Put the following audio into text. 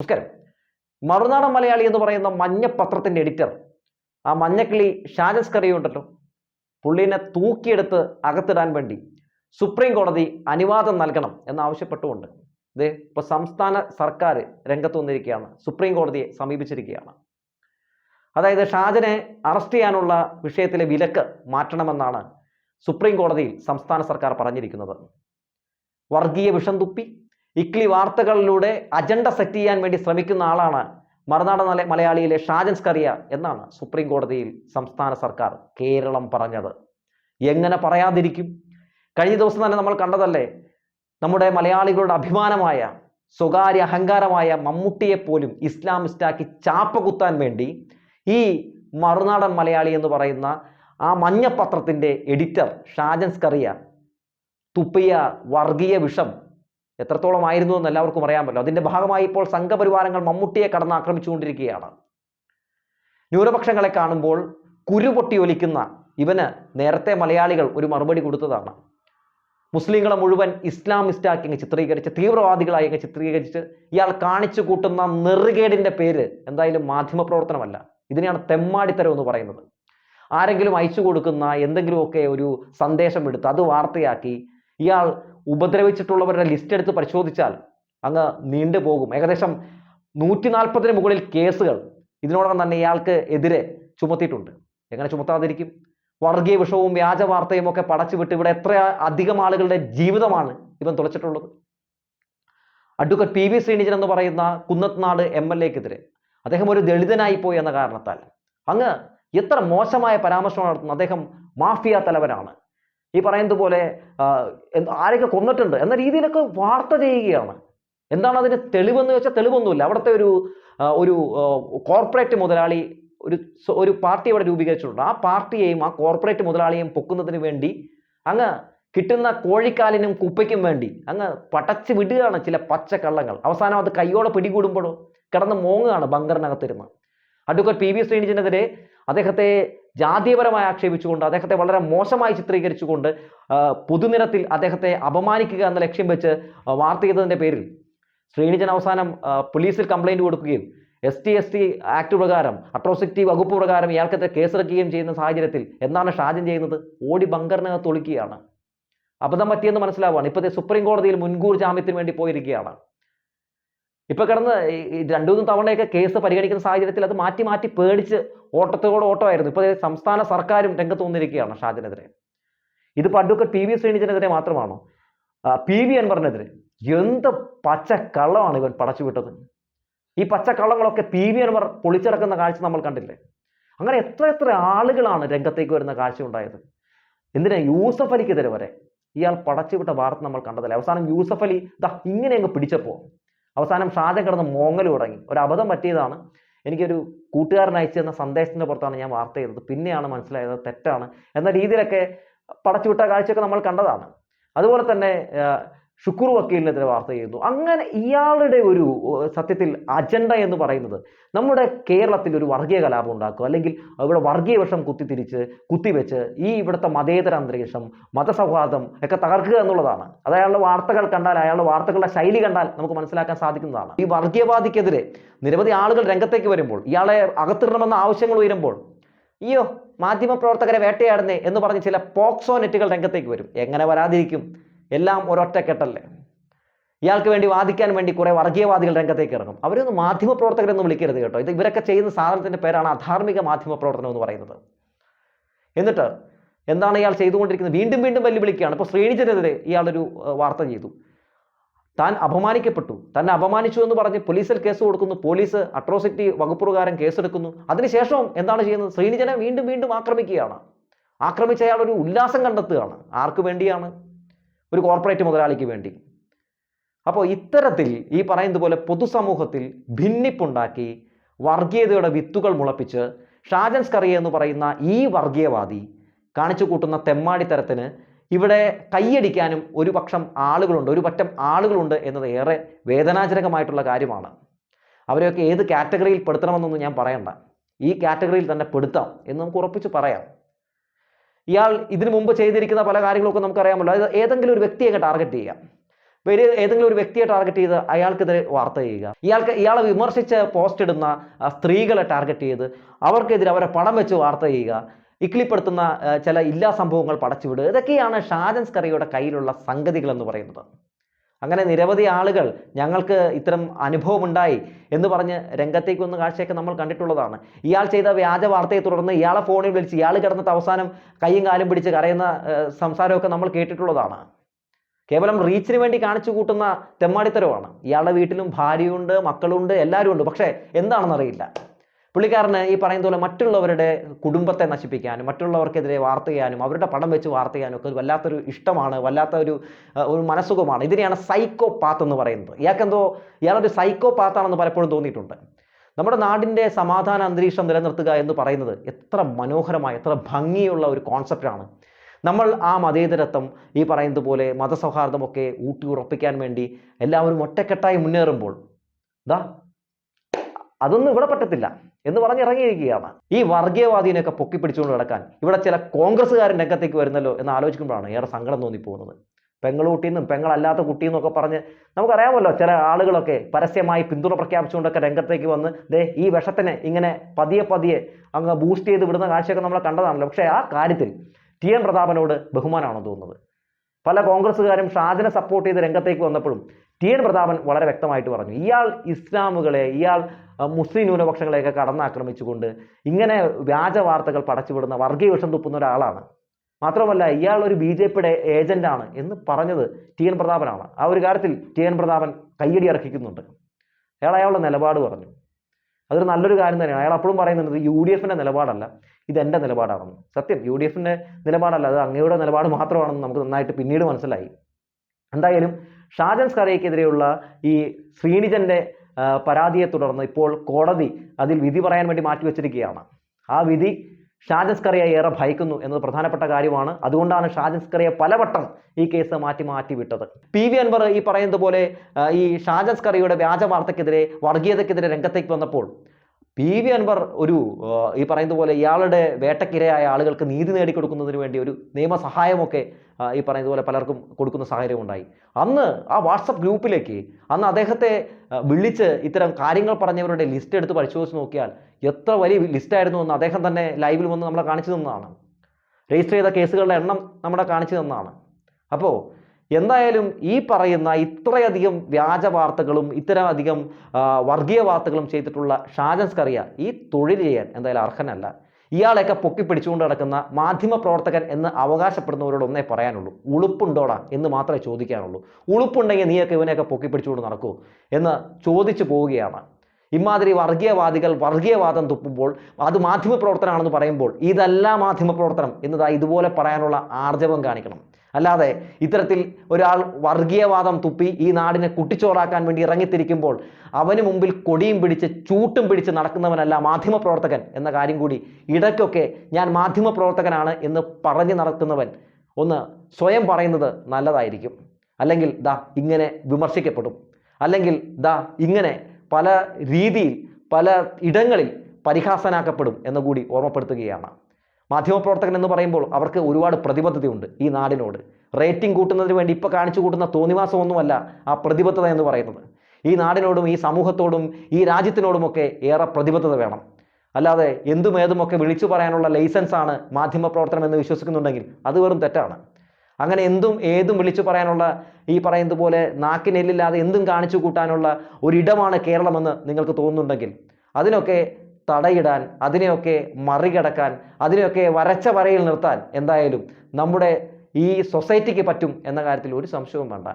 നമസ്കാരം. മറുനാടൻ മലയാളി എന്ന് പറയുന്ന മഞ്ഞ പത്രത്തിന്റെ എഡിറ്റർ ആ മഞ്ഞക്കിളി ഷാജസ് കറിയുണ്ടല്ലോ പുള്ളിനെ തൂക്കിയെടുത്ത് അകത്തിടാൻ വേണ്ടി സുപ്രീം കോടതി അനുവാദം നൽകണം എന്നാവശ്യപ്പെട്ടുകൊണ്ട് ഇത് ഇപ്പൊ സംസ്ഥാന സർക്കാർ രംഗത്ത് വന്നിരിക്കുകയാണ്. സുപ്രീം കോടതിയെ സമീപിച്ചിരിക്കുകയാണ്. അതായത് ഷാജനെ അറസ്റ്റ് ചെയ്യാനുള്ള വിഷയത്തിലെ വിലക്ക് മാറ്റണമെന്നാണ് സുപ്രീം കോടതിയിൽ സംസ്ഥാന സർക്കാർ പറഞ്ഞിരിക്കുന്നത്. വർഗീയ വിഷം തുപ്പി ഇക്ലി വാർത്തകളിലൂടെ അജണ്ട സെറ്റ് ചെയ്യാൻ വേണ്ടി ശ്രമിക്കുന്ന ആളാണ് മറുനാടൻ മല മലയാളിയിലെ ഷാജൻ സ്കറിയ എന്നാണ് സുപ്രീം കോടതിയിൽ സംസ്ഥാന സർക്കാർ കേരളം പറഞ്ഞത്. എങ്ങനെ പറയാതിരിക്കും? കഴിഞ്ഞ ദിവസം തന്നെ നമ്മൾ കണ്ടതല്ലേ നമ്മുടെ മലയാളികളുടെ അഭിമാനമായ സ്വകാര്യ അഹങ്കാരമായ മമ്മൂട്ടിയെ പോലും ഇസ്ലാമിസ്റ്റാക്കി ചാപ്പ കുത്താൻ വേണ്ടി ഈ മറുനാടൻ മലയാളി എന്ന് പറയുന്ന ആ മഞ്ഞപ്പത്രത്തിന്റെ എഡിറ്റർ ഷാജൻ സ്കറിയ തുപ്പിയ വർഗീയ വിഷം എത്രത്തോളം ആയിരുന്നു എന്ന് എല്ലാവർക്കും അറിയാമല്ലോ അതിന്റെ ഭാഗമായി ഇപ്പോൾ സംഘപരിവാരങ്ങൾ മമ്മൂട്ടിയെ കടന്ന് ആക്രമിച്ചുകൊണ്ടിരിക്കുകയാണ് ന്യൂനപക്ഷങ്ങളെ കാണുമ്പോൾ കുരുപൊട്ടി ഒലിക്കുന്ന ഇവന് നേരത്തെ മലയാളികൾ ഒരു മറുപടി കൊടുത്തതാണ്. മുസ്ലിങ്ങളെ മുഴുവൻ ഇസ്ലാമിസ്റ്റാക്കി അങ്ങ് ചിത്രീകരിച്ച് തീവ്രവാദികളായി അങ്ങ് ചിത്രീകരിച്ച് ഇയാൾ കാണിച്ചു കൂട്ടുന്ന നെറുകേടിന്റെ പേര് എന്തായാലും മാധ്യമപ്രവർത്തനമല്ല. ഇതിനെയാണ് തെമ്മാടിത്തരം എന്ന് പറയുന്നത്. ആരെങ്കിലും അയച്ചു കൊടുക്കുന്ന എന്തെങ്കിലുമൊക്കെ ഒരു സന്ദേശം എടുത്ത് അത് വാർത്തയാക്കി ഇയാൾ ഉപദ്രവിച്ചിട്ടുള്ളവരുടെ ലിസ്റ്റ് എടുത്ത് പരിശോധിച്ചാൽ അങ്ങ് നീണ്ടു പോകും. ഏകദേശം നൂറ്റി നാൽപ്പതിന് മുകളിൽ കേസുകൾ ഇതിനോടകം തന്നെ ഇയാൾക്ക് എതിരെ ചുമത്തിയിട്ടുണ്ട്. എങ്ങനെ ചുമത്താതിരിക്കും? വർഗീയ വിഷവും വ്യാജ വാർത്തയും ഒക്കെ പടച്ചുവിട്ട് ഇവിടെ എത്ര അധികം ആളുകളുടെ ജീവിതമാണ് ഇവൻ തുളച്ചിട്ടുള്ളത്? അഡ്വക്കേറ്റ് പി വി ശ്രീനിജൻ എന്ന് പറയുന്ന കുന്നത്നാട് എം എൽ എക്കെതിരെ അദ്ദേഹം ഒരു ദളിതനായി പോയി എന്ന കാരണത്താൽ അങ്ങ് എത്ര മോശമായ പരാമർശമാണ് നടത്തുന്നു. അദ്ദേഹം മാഫിയ തലവനാണ്. ഈ പറയുന്നത് പോലെ ആരൊക്കെ കൊന്നിട്ടുണ്ട് എന്ന രീതിയിലൊക്കെ വാർത്ത ചെയ്യുകയാണ്. എന്താണ് അതിന് തെളിവെന്ന് വെച്ചാൽ തെളിവൊന്നുമില്ല. അവിടുത്തെ ഒരു ഒരു കോർപ്പറേറ്റ് മുതലാളി ഒരു ഒരു പാർട്ടി അവിടെ രൂപീകരിച്ചിട്ടുണ്ട്. ആ പാർട്ടിയെയും ആ കോർപ്പറേറ്റ് മുതലാളിയെയും പൊക്കുന്നതിന് വേണ്ടി അങ്ങ് കിട്ടുന്ന കോഴിക്കാലിനും കുപ്പയ്ക്കും വേണ്ടി അങ്ങ് പടച്ച് വിടുകയാണ് ചില പച്ചക്കള്ളങ്ങൾ. അവസാനം അത് കൈയോടെ പിടികൂടുമ്പോഴോ കിടന്ന് മോങ്ങുകയാണ് ബങ്കറിനകത്തിരുന്ന്. അഡ്വക്കേറ്റ് പി വി ശ്രീനിജനെതിരെ അദ്ദേഹത്തെ ജാതീയപരമായി ആക്ഷേപിച്ചുകൊണ്ട് അദ്ദേഹത്തെ വളരെ മോശമായി ചിത്രീകരിച്ചുകൊണ്ട് പൊതുനിരത്തിൽ അദ്ദേഹത്തെ അപമാനിക്കുക എന്ന ലക്ഷ്യം വെച്ച് വാർത്ത ചെയ്തതിന്റെ പേരിൽ ശ്രീനിജൻ അവസാനം പോലീസിൽ കംപ്ലൈന്റ് കൊടുക്കുകയും S T S T act പ്രകാരം അട്രോസിറ്റി വകുപ്പ് പ്രകാരം ഇയാൾക്കെതിരെ കേസെടുക്കുകയും ചെയ്യുന്ന സാഹചര്യത്തിൽ എന്താണ് ഷാജൻ ചെയ്യുന്നത്? ഓടി ബങ്കറിനകത്ത് ഒളിക്കുകയാണ്. അബദ്ധം പറ്റിയെന്ന് മനസ്സിലാവുകയാണ് ഇപ്പോഴത്തെ സുപ്രീം കോടതിയിൽ മുൻകൂർ ജാമ്യത്തിന് വേണ്ടി പോയിരിക്കുകയാണ്. ഇപ്പൊ കിടന്ന് രണ്ടു മൂന്ന് തവണയൊക്കെ കേസ് പരിഗണിക്കുന്ന സാഹചര്യത്തിൽ അത് മാറ്റി മാറ്റി പേടിച്ച് ഓട്ടത്തോടെ ഓട്ടമായിരുന്നു. ഇപ്പൊ സംസ്ഥാന സർക്കാരും രംഗത്ത് വന്നിരിക്കുകയാണ് ഷാജിനെതിരെ. ഇത് അഡ്വക്കേറ്റ് പി വി ശ്രീനിജനെതിരെ മാത്രമാണോ? പി വി അൻവറിനെതിരെ. എന്ത് പച്ച കള്ളമാണ് ഇവൻ പടച്ചുവിട്ടത് ഈ പച്ചക്കള്ളങ്ങളൊക്കെ പി വി അൻവർ പൊളിച്ചിറക്കുന്ന കാഴ്ച നമ്മൾ കണ്ടില്ലേ? അങ്ങനെ എത്ര എത്ര ആളുകളാണ് രംഗത്തേക്ക് വരുന്ന കാഴ്ച ഉണ്ടായത്? എന്തിനാ യൂസഫ് അലിക്കെതിരെ വരെ ഇയാൾ പടച്ചുവിട്ട വാർത്ത നമ്മൾ കണ്ടതല്ലേ? അവസാനം യൂസഫ് അലി ദാ ഇങ്ങനെ അങ്ങ് പിടിച്ചപ്പോൾ അവസാനം ഷാജൻ കിടന്ന് മോങ്ങൽ തുടങ്ങി. ഒരു അബദ്ധം പറ്റിയതാണ്. എനിക്കൊരു കൂട്ടുകാരൻ അയച്ചു തന്ന സന്ദേശത്തിന്റെ പുറത്താണ് ഞാൻ വാർത്ത ചെയ്തത്. പിന്നെയാണ് മനസ്സിലായത് തെറ്റാണ് എന്ന രീതിയിലൊക്കെ പടച്ചുവിട്ട കാഴ്ചയൊക്കെ നമ്മൾ കണ്ടതാണ്. അതുപോലെ തന്നെ ഷുക്കൂർ വക്കീലിനെതിരെ വാർത്ത ചെയ്യുന്നു. അങ്ങനെ ഇയാളുടെ ഒരു സത്യത്തിൽ അജണ്ട എന്ന് പറയുന്നത് നമ്മുടെ കേരളത്തിൽ ഒരു വർഗീയ കലാപം ഉണ്ടാക്കുക അല്ലെങ്കിൽ ഇവിടെ വർഗീയ വിഷം കുത്തിത്തിരിച്ച് കുത്തിവെച്ച് ഈ ഇവിടുത്തെ മതേതര അന്തരീക്ഷം മതസൗഹാർദ്ദം ഒക്കെ തകർക്കുക എന്നുള്ളതാണ്. അത് അയാളുടെ വാർത്തകൾ കണ്ടാൽ അയാളുടെ വാർത്തകളുടെ ശൈലി കണ്ടാൽ നമുക്ക് മനസ്സിലാക്കാൻ സാധിക്കുന്നതാണ്. ഈ വർഗീയവാദിക്കെതിരെ നിരവധി ആളുകൾ രംഗത്തേക്ക് വരുമ്പോൾ ഇയാളെ അകത്തിടണമെന്ന ആവശ്യങ്ങൾ ഉയരുമ്പോൾ അയ്യോ മാധ്യമപ്രവർത്തകരെ വേട്ടയാടുന്നേ എന്ന് പറഞ്ഞ് ചില പോക്സോ നെറ്റുകൾ രംഗത്തേക്ക് വരും. എങ്ങനെ വരാതിരിക്കും? എല്ലാം ഒരൊറ്റക്കെട്ടല്ലേ? ഇയാൾക്ക് വേണ്ടി വാദിക്കാൻ വേണ്ടി കുറെ വർഗീയവാദികൾ രംഗത്തേക്ക് ഇറങ്ങും. അവരൊന്നും മാധ്യമപ്രവർത്തകരെന്ന് വിളിക്കരുത് കേട്ടോ. ഇത് ഇവരൊക്കെ ചെയ്യുന്ന സാധനത്തിന്റെ പേരാണ് അധാർമിക മാധ്യമ പ്രവർത്തനം എന്ന് പറയുന്നത്. എന്നിട്ട് എന്താണ് ഇയാൾ ചെയ്തുകൊണ്ടിരിക്കുന്നത്? വീണ്ടും വീണ്ടും വെല്ലുവിളിക്കുകയാണ്. ഇപ്പോൾ ശ്രീനിജനെതിരെ ഇയാളൊരു വാർത്ത ചെയ്തു. താൻ അപമാനിക്കപ്പെട്ടു. തന്നെ അപമാനിച്ചു എന്ന് പറഞ്ഞ് പോലീസിൽ കേസ് കൊടുക്കുന്നു. പോലീസ് അട്രോസിറ്റി വകുപ്പ് പ്രകാരം കേസെടുക്കുന്നു. അതിനുശേഷം എന്താണ് ചെയ്യുന്നത്? ശ്രീനിജനെ വീണ്ടും വീണ്ടും ആക്രമിക്കുകയാണ്. ആക്രമിച്ച അയാൾ ഒരു ഉല്ലാസം കണ്ടെത്തുകയാണ്. ആർക്ക് വേണ്ടിയാണ്? ഒരു കോർപ്പറേറ്റ് മുതലാളിക്ക് വേണ്ടി. അപ്പോൾ ഇത്തരത്തിൽ ഈ പറയുന്നത് പോലെ പൊതുസമൂഹത്തിൽ ഭിന്നിപ്പുണ്ടാക്കി വർഗീയതയുടെ വിത്തുകൾ മുളപ്പിച്ച് ഷാജൻ സ്കറിയ എന്ന് പറയുന്ന ഈ വർഗീയവാദി കാണിച്ചു കൂട്ടുന്ന തെമ്മാടിത്തരത്തിന് ഇവിടെ കൈയടിക്കാനും ഒരു പക്ഷം ആളുകളുണ്ട് ഒരു പറ്റം ആളുകളുണ്ട് എന്നത് ഏറെ വേദനാജനകമായിട്ടുള്ള കാര്യമാണ്. അവരെയൊക്കെ ഏത് കാറ്റഗറിയിൽ പെടുത്തണമെന്നൊന്നും ഞാൻ പറയണ്ട. ഈ കാറ്റഗറിയിൽ തന്നെ പെടുത്താം എന്ന് നമുക്ക് ഉറപ്പിച്ച് പറയാം. ഇയാൾ ഇതിനു മുമ്പ് ചെയ്തിരിക്കുന്ന പല കാര്യങ്ങളൊക്കെ നമുക്കറിയാമല്ലോ. അതായത് ഏതെങ്കിലും ഒരു വ്യക്തിയെ ടാർഗറ്റ് ചെയ്യുക. പേര് ഏതെങ്കിലും ഒരു വ്യക്തിയെ ടാർഗറ്റ് ചെയ്ത് അയാൾക്കെതിരെ വാർത്ത ചെയ്യുക. ഇയാൾക്ക് ഇയാളെ വിമർശിച്ച് പോസ്റ്റ് ഇടുന്ന സ്ത്രീകളെ ടാർഗറ്റ് ചെയ്ത് അവർക്കെതിരെ അവരെ പണം വെച്ച് വാർത്ത ചെയ്യുക. ഇക്ലിപ്പെടുത്തുന്ന ചില ഇല്ലാ സംഭവങ്ങൾ പടച്ചുവിടുക. ഇതൊക്കെയാണ് ഷാജൻസ് കറിയുടെ കയ്യിലുള്ള സംഗതികൾ എന്ന് പറയുന്നത്. അങ്ങനെ നിരവധി ആളുകൾ ഞങ്ങൾക്ക് ഇത്തരം അനുഭവമുണ്ടായി എന്ന് പറഞ്ഞ് രംഗത്തേക്ക് വന്ന കാഴ്ചയൊക്കെ നമ്മൾ കണ്ടിട്ടുള്ളതാണ്. ഇയാൾ ചെയ്ത വ്യാജ വാർത്തയെ തുടർന്ന് ഇയാളെ ഫോണിൽ വിളിച്ച് ഇയാൾ കിടന്നിട്ട് അവസാനം കൈയും കാലും പിടിച്ച് കരയുന്ന സംസാരമൊക്കെ നമ്മൾ കേട്ടിട്ടുള്ളതാണ്. കേവലം റീച്ചിന് വേണ്ടി കാണിച്ചു കൂട്ടുന്ന തെമ്മാടിത്തരമാണ്. ഇയാളുടെ വീട്ടിലും ഭാര്യയുണ്ട് മക്കളുണ്ട് എല്ലാവരും ഉണ്ട് പക്ഷേ എന്താണെന്നറിയില്ല. പുള്ളിക്കാരന് ഈ പറയുന്ന പോലെ മറ്റുള്ളവരുടെ കുടുംബത്തെ നശിപ്പിക്കാനും മറ്റുള്ളവർക്കെതിരെ വാർത്ത ചെയ്യാനും അവരുടെ പടം വെച്ച് വാർത്ത ചെയ്യാനും ഒക്കെ വല്ലാത്തൊരു ഇഷ്ടമാണ് വല്ലാത്ത ഒരു ഒരു മനസ്സുഖമാണ്. ഇതിനെയാണ് സൈക്കോ പാത്ത് എന്ന് പറയുന്നത്. ഇയാൾക്കെന്തോ ഇയാളൊരു സൈക്കോ പാത്താണെന്ന് പലപ്പോഴും തോന്നിയിട്ടുണ്ട്. നമ്മുടെ നാടിന്റെ സമാധാന അന്തരീക്ഷം നിലനിർത്തുക എന്ന് പറയുന്നത് എത്ര മനോഹരമായ എത്ര ഭംഗിയുള്ള ഒരു കോൺസെപ്റ്റാണ് നമ്മൾ ആ മതേതരത്വം ഈ പറയുന്നത് പോലെ മതസൗഹാർദ്ദമൊക്കെ ഊട്ടി ഉറപ്പിക്കാൻ വേണ്ടി എല്ലാവരും ഒറ്റക്കെട്ടായി മുന്നേറുമ്പോൾ ദാ അതൊന്നും ഇവിടെ പറ്റത്തില്ല എന്ന് പറഞ്ഞിറങ്ങിയിരിക്കുകയാണ് ഈ വർഗീയവാദീനെയൊക്കെ പൊക്കിപ്പിടിച്ചുകൊണ്ട് നടക്കാൻ ഇവിടെ ചില കോൺഗ്രസ്സുകാരൻ രംഗത്തേക്ക് വരുന്നല്ലോ എന്ന് ആലോചിക്കുമ്പോഴാണ് ഏറെ സങ്കടം തോന്നിപ്പോകുന്നത്. പെങ്ങളൂട്ടിന്നും പെങ്ങളല്ലാത്ത കുട്ടിയെന്നും ഒക്കെ പറഞ്ഞ് നമുക്കറിയാമല്ലോ ചില ആളുകളൊക്കെ പരസ്യമായി പിന്തുണ പ്രഖ്യാപിച്ചുകൊണ്ടൊക്കെ രംഗത്തേക്ക് വന്ന് ദേ ഈ വിഷത്തിനെ ഇങ്ങനെ പതിയെ പതിയെ അങ്ങ് ബൂസ്റ്റ് ചെയ്ത് വിടുന്ന കാഴ്ചയൊക്കെ നമ്മൾ കണ്ടതാണല്ലോ. പക്ഷേ ആ കാര്യത്തിൽ ടി എൻ പ്രതാപനോട് ബഹുമാനമാണോ തോന്നുന്നത്. പല കോൺഗ്രസ്സുകാരും ഷാജിനെ സപ്പോർട്ട് ചെയ്ത് രംഗത്തേക്ക് വന്നപ്പോഴും ടി എൻ പ്രതാപൻ വളരെ വ്യക്തമായിട്ട് പറഞ്ഞു. ഇയാൾ ഇസ്ലാമുകളെ ഇയാൾ മുസ്ലിം ന്യൂനപക്ഷങ്ങളെയൊക്കെ കടന്നാക്രമിച്ചുകൊണ്ട് ഇങ്ങനെ വ്യാജ വാർത്തകൾ പടച്ചുവിടുന്ന വർഗീയ വിഷം തുപ്പുന്ന ഒരാളാണ്. മാത്രമല്ല ഇയാൾ ഒരു ബി ജെ പിയുടെ ഏജന്റാണ് എന്ന് പറഞ്ഞത് ടി എൻ പ്രതാപനാണ്. ആ ഒരു കാര്യത്തിൽ ടി എൻ പ്രതാപൻ കയ്യടി അർഹിക്കുന്നുണ്ട്. അയാൾ അയാളുടെ നിലപാട് പറഞ്ഞു. അതൊരു നല്ലൊരു കാര്യം തന്നെയാണ്. അയാൾ അപ്പോഴും പറയുന്നുണ്ട് യു ഡി എഫിന്റെ നിലപാടല്ല ഇത് എന്റെ നിലപാടാണെന്ന്. സത്യം യു ഡി എഫിന്റെ നിലപാടല്ല അത് അങ്ങയുടെ നിലപാട് മാത്രമാണെന്ന് നമുക്ക് നന്നായിട്ട് പിന്നീട് മനസ്സിലായി. എന്തായാലും ഷാജൻ സ്കറിയക്കെതിരെയുള്ള ഈ ശ്രീനിജന്റെ ആ, പരാതിയെ തുടർന്ന് ഇപ്പോൾ കോടതി അതിൽ വിധി പറയാൻ വേണ്ടി മാറ്റിവെച്ചിരിക്കുകയാണ്. ആ വിധി ഷാജസ്കറിയെ ഏറെ ഭയക്കുന്നു എന്നത് പ്രധാനപ്പെട്ട കാര്യമാണ്. അതുകൊണ്ടാണ് ഷാജസ്കറിയെ പലവട്ടം ഈ കേസ് മാറ്റി മാറ്റി വിട്ടത് പി വി അൻവർ ഈ പറയുന്നത് പോലെ ഈ ഷാജസ്കറിയുടെ വ്യാജ വാർത്തക്കെതിരെ വർഗീയതക്കെതിരെ രംഗത്തേക്ക് വന്നപ്പോൾ പി വി അൻവർ ഒരു ഈ പറയുന്ന പോലെ ഇയാളുടെ വേട്ടക്കിരയായ ആളുകൾക്ക് നീതി നേടിക്കൊടുക്കുന്നതിന് വേണ്ടി ഒരു നിയമസഹായമൊക്കെ ഈ പറയുന്നത് പോലെ പലർക്കും കൊടുക്കുന്ന സാഹചര്യം ഉണ്ടായി. അന്ന് ആ വാട്സപ്പ് ഗ്രൂപ്പിലേക്ക് അന്ന് അദ്ദേഹത്തെ വിളിച്ച് ഇത്തരം കാര്യങ്ങൾ പറഞ്ഞവരുടെ ലിസ്റ്റ് എടുത്ത് പരിശോധിച്ച് നോക്കിയാൽ എത്ര വലിയ ലിസ്റ്റായിരുന്നു എന്ന് അദ്ദേഹം തന്നെ ലൈവിൽ വന്ന് നമ്മളെ കാണിച്ചു തന്നതാണ്. രജിസ്റ്റർ ചെയ്ത കേസുകളുടെ എണ്ണം നമ്മളെ കാണിച്ചു തന്നതാണ്. അപ്പോൾ എന്തായാലും ഈ പറയുന്ന ഇത്രയധികം വ്യാജ വാർത്തകളും ഇത്തരമധികം വർഗീയ വാർത്തകളും ചെയ്തിട്ടുള്ള ഷാജൻ സ്കറിയ ഈ തൊഴിൽ ചെയ്യാൻ എന്തായാലും അർഹനല്ല. ഇയാളെയൊക്കെ പൊക്കി പിടിച്ചുകൊണ്ട് നടക്കുന്ന മാധ്യമ പ്രവർത്തകൻ എന്ന് അവകാശപ്പെടുന്നവരോട് ഒന്നേ പറയാനുള്ളൂ. ഉളുപ്പുണ്ടോടാ എന്ന് മാത്രമേ ചോദിക്കാനുള്ളൂ. ഉളുപ്പുണ്ടെങ്കിൽ നീയൊക്കെ ഇവനെയൊക്കെ പൊക്കി പിടിച്ചുകൊണ്ട് നടക്കൂ എന്ന് ചോദിച്ചു പോവുകയാണ്. ഇമാതിരി വർഗീയവാദികൾ വർഗീയവാദം തുപ്പുമ്പോൾ അത് മാധ്യമ പ്രവർത്തനമാണെന്ന് പറയുമ്പോൾ ഇതല്ല മാധ്യമ പ്രവർത്തനം എന്നതാ ഇതുപോലെ പറയാനുള്ള ആർജവം കാണിക്കണം. അല്ലാതെ ഇത്തരത്തിൽ ഒരാൾ വർഗീയവാദം തുപ്പി ഈ നാടിനെ കുട്ടിച്ചോറാക്കാൻ വേണ്ടി ഇറങ്ങിത്തിരിക്കുമ്പോൾ അവന് മുമ്പിൽ കൊടിയും പിടിച്ച് ചൂട്ടും പിടിച്ച് നടക്കുന്നവനല്ല മാധ്യമപ്രവർത്തകൻ എന്ന കാര്യം കൂടി ഇടയ്ക്കൊക്കെ ഞാൻ മാധ്യമപ്രവർത്തകനാണ് എന്ന് പറഞ്ഞു നടക്കുന്നവൻ ഒന്ന് സ്വയം പറയുന്നത് നല്ലതായിരിക്കും. അല്ലെങ്കിൽ ദാ ഇങ്ങനെ വിമർശിക്കപ്പെടും. അല്ലെങ്കിൽ ദാ ഇങ്ങനെ പല രീതിയിൽ പല ഇടങ്ങളിൽ പരിഹാസനാക്കപ്പെടും എന്ന് കൂടി ഓർമ്മപ്പെടുത്തുകയാണ്. മാധ്യമപ്രവർത്തകൻ എന്ന് പറയുമ്പോൾ അവർക്ക് ഒരുപാട് പ്രതിബദ്ധതയുണ്ട് ഈ നാടിനോട്. റേറ്റിംഗ് കൂട്ടുന്നതിന് വേണ്ടി ഇപ്പോൾ കാണിച്ചു കൂട്ടുന്ന തോന്നിവാസമൊന്നുമല്ല ആ പ്രതിബദ്ധത എന്ന് പറയുന്നത്. ഈ നാടിനോടും ഈ സമൂഹത്തോടും ഈ രാജ്യത്തിനോടുമൊക്കെ ഏറെ പ്രതിബദ്ധത വേണം. അല്ലാതെ എന്തും ഏതുമൊക്കെ വിളിച്ചു പറയാനുള്ള ലൈസൻസ് ആണ് മാധ്യമപ്രവർത്തനം എന്ന് വിശ്വസിക്കുന്നുണ്ടെങ്കിൽ അത് വെറും തെറ്റാണ്. അങ്ങനെ എന്തും ഏതും വിളിച്ചു പറയാനുള്ള ഈ പറയുന്നത് പോലെ നാക്കിനെല്ലില്ലാതെ എന്തും കാണിച്ചു കൂട്ടാനുള്ള ഒരിടമാണ് കേരളമെന്ന് നിങ്ങൾക്ക് തോന്നുന്നുണ്ടെങ്കിൽ അതിനൊക്കെ തടയിടാൻ അതിനെയൊക്കെ മറികടക്കാൻ അതിനെയൊക്കെ വരച്ച വരയിൽ നിർത്താൻ എന്തായാലും നമ്മുടെ ഈ സൊസൈറ്റിക്ക് പറ്റും എന്ന കാര്യത്തിൽ ഒരു സംശയവും വേണ്ട.